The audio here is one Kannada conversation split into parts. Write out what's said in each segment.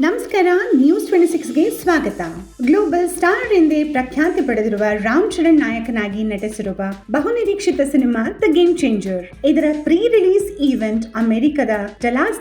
ನಮಸ್ಕಾರ ನ್ಯೂಸ್ ಟ್ವೆಂಟಿ ಸಿಕ್ಸ್ಗೆ ಸ್ವಾಗತ. ಗ್ಲೋಬಲ್ ಸ್ಟಾರ್ ಎಂದೇ ಪ್ರಖ್ಯಾತಿ ಪಡೆದಿರುವ ರಾಮ್ ಚರಣ್ ನಾಯಕನಾಗಿ ನಟಿಸಿರುವ ಬಹುನಿರೀಕ್ಷಿತ ಸಿನಿಮಾ ದ ಗೇಮ್ ಚೇಂಜರ್ ಇದರ ಪ್ರೀ ರಿಲೀಸ್ ಈವೆಂಟ್ ಅಮೆರಿಕದ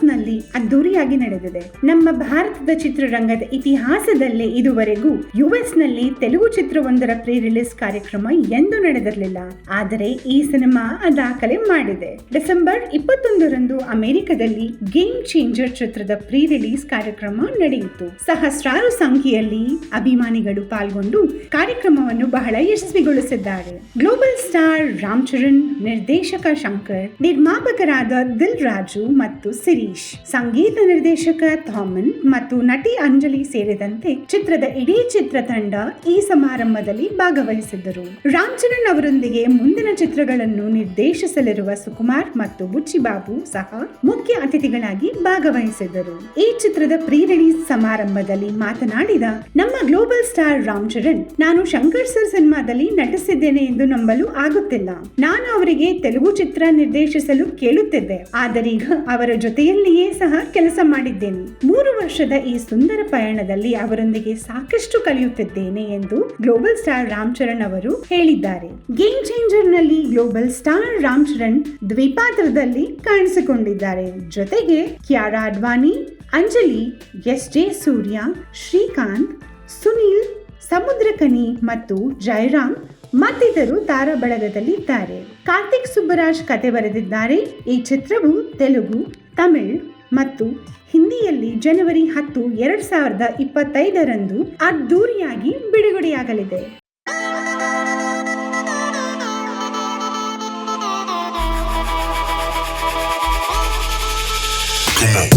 ನಲ್ಲಿ ಅದ್ದೂರಿಯಾಗಿ ನಡೆದಿದೆ. ನಮ್ಮ ಭಾರತದ ಚಿತ್ರರಂಗದ ಇತಿಹಾಸದಲ್ಲೇ ಇದುವರೆಗೂ ಯುಎಸ್ನಲ್ಲಿ ತೆಲುಗು ಚಿತ್ರವೊಂದರ ಪ್ರೀ ರಿಲೀಸ್ ಕಾರ್ಯಕ್ರಮ ಎಂದೂ ನಡೆದಿರಲಿಲ್ಲ. ಆದರೆ ಈ ಸಿನಿಮಾ ದಾಖಲೆ ಮಾಡಿದೆ. ಡಿಸೆಂಬರ್ ಇಪ್ಪತ್ತೊಂದರಂದು ಅಮೆರಿಕದಲ್ಲಿ ಗೇಮ್ ಚೇಂಜರ್ ಚಿತ್ರದ ಪ್ರೀ ರಿಲೀಸ್ ಕಾರ್ಯಕ್ರಮ ನಡೆಯಿತು. ಸಹಸ್ರಾರು ಸಂಖ್ಯೆಯಲ್ಲಿ ಅಭಿಮಾನಿಗಳು ಪಾಲ್ಗೊಂಡು ಕಾರ್ಯಕ್ರಮವನ್ನು ಬಹಳ ಯಶಸ್ವಿಗೊಳಿಸಿದ್ದಾರೆ. ಗ್ಲೋಬಲ್ ಸ್ಟಾರ್ ರಾಮ್ ಚರಣ್ ನಿರ್ದೇಶಕ ಶಂಕರ್, ನಿರ್ಮಾಪಕರಾದ ದಿಲ್ ರಾಜು ಮತ್ತು ಸಿರೀಶ್ ಸಂಗೀತ ನಿರ್ದೇಶಕ ಥಾಮನ್ ಮತ್ತು ನಟಿ ಅಂಜಲಿ ಸೇರಿದಂತೆ ಚಿತ್ರದ ಇಡೀ ಚಿತ್ರತಂಡ ಈ ಸಮಾರಂಭದಲ್ಲಿ ಭಾಗವಹಿಸಿದ್ದರು. ರಾಮ್ ಚರಣ್ ಅವರೊಂದಿಗೆ ಮುಂದಿನ ಚಿತ್ರಗಳನ್ನು ನಿರ್ದೇಶಿಸಲಿರುವ ಸುಕುಮಾರ್ ಮತ್ತು ಬುಚ್ಚಿಬಾಬು ಸಹ ಮುಖ್ಯ ಅತಿಥಿಗಳಾಗಿ ಭಾಗವಹಿಸಿದ್ದರು. ಈ ಚಿತ್ರದ ಪ್ರೀ ರಿಲೀಸ್ ಸಮಾರಂಭದಲ್ಲಿ ಮಾತನಾಡಿದ ನಮ್ಮ ಗ್ಲೋಬಲ್ ಸ್ಟಾರ್ ರಾಮ್ ಚರಣ್, ನಾನು ಶಂಕರ್ ಸರ್ ಸಿನಿಮಾದಲ್ಲಿ ನಟಿಸಿದ್ದೇನೆ ಎಂದು ನಂಬಲು ಆಗುತ್ತಿಲ್ಲ. ನಾನು ಅವರಿಗೆ ತೆಲುಗು ಚಿತ್ರ ನಿರ್ದೇಶಿಸಲು ಕೇಳುತ್ತಿದ್ದೆ. ಆದರೀಗ ಅವರ ಜೊತೆಯಲ್ಲಿಯೇ ಸಹ ಕೆಲಸ ಮಾಡಿದ್ದೇನೆ. ಮೂರು ವರ್ಷದ ಈ ಸುಂದರ ಪಯಣದಲ್ಲಿ ಅವರೊಂದಿಗೆ ಸಾಕಷ್ಟು ಕಲಿಯುತ್ತಿದ್ದೇನೆ ಎಂದು ಗ್ಲೋಬಲ್ ಸ್ಟಾರ್ ರಾಮ್ ಚರಣ್ ಅವರು ಹೇಳಿದ್ದಾರೆ. ಗೇಮ್ ಚೇಂಜರ್ನಲ್ಲಿ ಗ್ಲೋಬಲ್ ಸ್ಟಾರ್ ರಾಮ್ ಚರಣ್ ದ್ವಿಪಾತ್ರದಲ್ಲಿ ಕಾಣಿಸಿಕೊಂಡಿದ್ದಾರೆ. ಜೊತೆಗೆ ಕ್ಯಾರಾ ಅಡ್ವಾನಿ ಅಂಜಲಿ ಎಸ್ ಜೆ ಸೂರ್ಯ, ಶ್ರೀಕಾಂತ್, ಸುನೀಲ್, ಸಮುದ್ರಕನಿ ಮತ್ತು ಜಯರಾಮ್ ಮತ್ತಿತರು ತಾರಾ ಬಳಗದಲ್ಲಿದ್ದಾರೆ ಕಾರ್ತಿಕ್ ಸುಬ್ಬರಾಜ್ ಕತೆ ಬರೆದಿದ್ದಾರೆ. ಈ ಚಿತ್ರವು ತೆಲುಗು, ತಮಿಳ್ ಮತ್ತು ಹಿಂದಿಯಲ್ಲಿ ಜನವರಿ ಹತ್ತು, ಎರಡ್ ಸಾವಿರದ ಇಪ್ಪತ್ತೈದರಂದು ಅದ್ದೂರಿಯಾಗಿ ಬಿಡುಗಡೆಯಾಗಲಿದೆ. ಇದಾಗಿತ್ತು